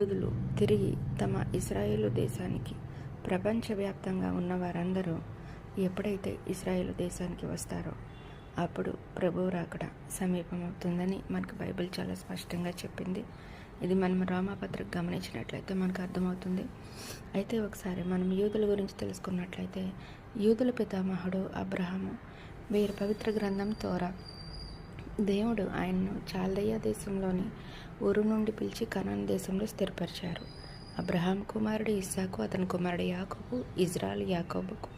యూదులు తిరిగి తమ ఇస్రాయేలు దేశానికి ప్రపంచవ్యాప్తంగా ఉన్న వారందరూ ఎప్పుడైతే ఇస్రాయేలు దేశానికి వస్తారో అప్పుడు ప్రభువు రాకడ సమీపమవుతుందని మనకు బైబిల్ చాలా స్పష్టంగా చెప్పింది. ఇది మనం రోమాపత్రిక గమనించినట్లయితే మనకు అర్థమవుతుంది. అయితే ఒకసారి మనం యూదుల గురించి తెలుసుకున్నట్లయితే యూదుల పితామహుడు అబ్రహాము వీరి పవిత్ర గ్రంథం తోరా దేవుడు ఆయన్ను చాల్దయ్య దేశంలోని ఊరు నుండి పిలిచి కనాన్ దేశంలో స్థిరపరిచారు. అబ్రహాం కుమారుడు ఇస్సాకు అతని కుమారుడు యాకోబు ఇజ్రాయల్ యాకోబుకు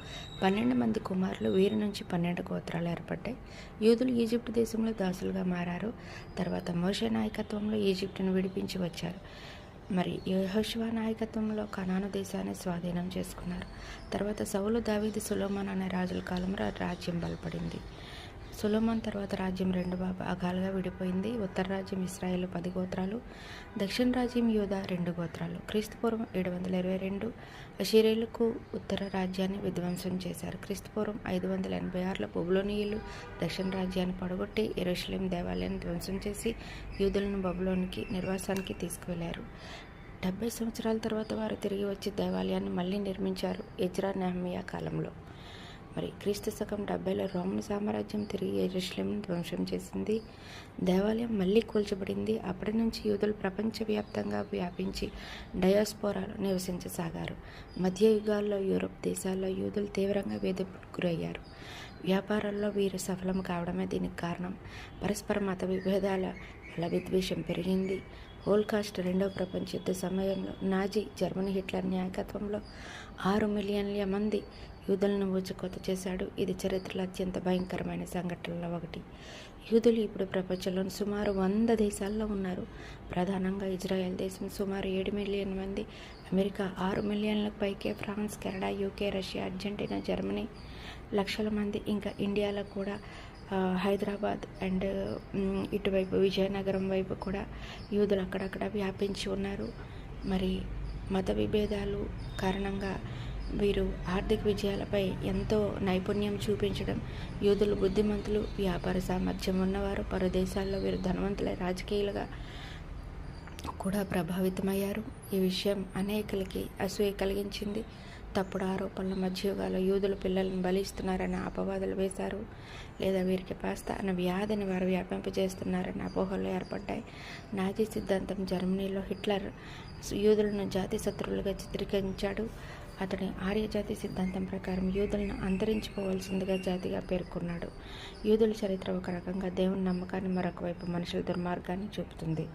పన్నెండు మంది కుమారులు వీరి నుంచి పన్నెండు గోత్రాలు ఏర్పడ్డాయి. యూదులు ఈజిప్ట్ దేశంలో దాసులుగా మారారు. తర్వాత మోషే నాయకత్వంలో ఈజిప్టును విడిపించి వచ్చారు. మరి యెహోషువ నాయకత్వంలో కనాను దేశాన్ని స్వాధీనం చేసుకున్నారు. తర్వాత సౌలు దావీది సులోమాన్ అనే రాజుల కాలంలో రాజ్యం బలపడింది. సులోమాన్ తర్వాత రాజ్యం రెండు భాగాలుగా విడిపోయింది. ఉత్తర రాజ్యం ఇస్రాయేల్ పది గోత్రాలు దక్షిణ రాజ్యం యూదా రెండు గోత్రాలు. క్రీస్తుపూర్వం ఏడు వందల ఇరవై రెండు అషీరేలకు ఉత్తర రాజ్యాన్ని విధ్వంసం చేశారు. క్రీస్తుపూర్వం ఐదు వందల ఎనభై ఆరులో బొబులోనియులు దక్షిణ రాజ్యాన్ని పడగొట్టి ఎరుషలేం దేవాలయాన్ని ధ్వంసం చేసి యూదులను బబులోనికి నిర్వాసానికి తీసుకువెళ్ళారు. డెబ్బై సంవత్సరాల తర్వాత వారు తిరిగి వచ్చి దేవాలయాన్ని మళ్ళీ నిర్మించారు. ఇజ్రా నెహమియా కాలంలో. మరి క్రీస్తు శకం డెబ్బైలో రోమన్ సామ్రాజ్యం తిరిగి ఎరుషలేంను ధ్వంసం చేసింది. దేవాలయం మళ్ళీ కూల్చబడింది. అప్పటి నుంచి యూదులు ప్రపంచవ్యాప్తంగా వ్యాపించి డయాస్పోరాలో నివసించసాగారు. మధ్యయుగాల్లో యూరప్ యూరోప్ దేశాల్లో యూదులు తీవ్రంగా వేధింపులకు గురయ్యారు. వ్యాపారాల్లో వీరు సఫలం కావడమే దీనికి కారణం. పరస్పర మత విభేదాల వల్ల విద్వేషం పెరిగింది. హోల్కాస్ట్ రెండవ ప్రపంచ యుద్ధ సమయంలో నాజీ జర్మనీ హిట్లర్ నాయకత్వంలో ఆరు మిలియన్ల మంది యూదులను ఊచకోత చేశాడు. ఇది చరిత్రలో అత్యంత భయంకరమైన సంఘటనలో ఒకటి. యూదులు ఇప్పుడు ప్రపంచంలోని సుమారు వంద దేశాల్లో ఉన్నారు. ప్రధానంగా ఇజ్రాయెల్ దేశం సుమారు ఏడు మిలియన్ మంది అమెరికా ఆరు మిలియన్లకు పైకే France Canada UK Russia Argentina Germany లక్షల మంది ఇంకా ఇండియాలో కూడా హైదరాబాద్ అండ్ ఇటువైపు విజయనగరం వైపు కూడా యూదులు అక్కడక్కడ వ్యాపించి ఉన్నారు. మరి మత విభేదాలు కారణంగా వీరు ఆర్థిక విజయాలపై ఎంతో నైపుణ్యం చూపించడం యూదులు బుద్ధిమంతులు వ్యాపార సామర్థ్యం ఉన్నవారు పలు దేశాల్లో వీరు ధనవంతులై రాజకీయాలుగా కూడా ప్రభావితమయ్యారు. ఈ విషయం అనేకులకి అసూయ కలిగించింది. తప్పుడు ఆరోపణల మధ్యయుగాలు యూదులు పిల్లలను బలిస్తున్నారని అపవాదులు వేశారు. లేదా వీరికి పాస్త అన్న వ్యాధిని వారు వ్యాపింపజేస్తున్నారని అపోహలు ఏర్పడ్డాయి. నాజీ సిద్ధాంతం జర్మనీలో హిట్లర్ యూదులను జాతి శత్రువులుగా చిత్రీకరించాడు. అతని ఆర్యజాతి సిద్ధాంతం ప్రకారం యూదులను అంతరించిపోవలసిందిగా జాతిగా పేర్కొన్నాడు. యూదుల చరిత్ర ఒక రకంగా దేవుని నమ్మకాన్ని మరొక వైపు మనుషుల దుర్మార్గాన్ని చూపుతుంది.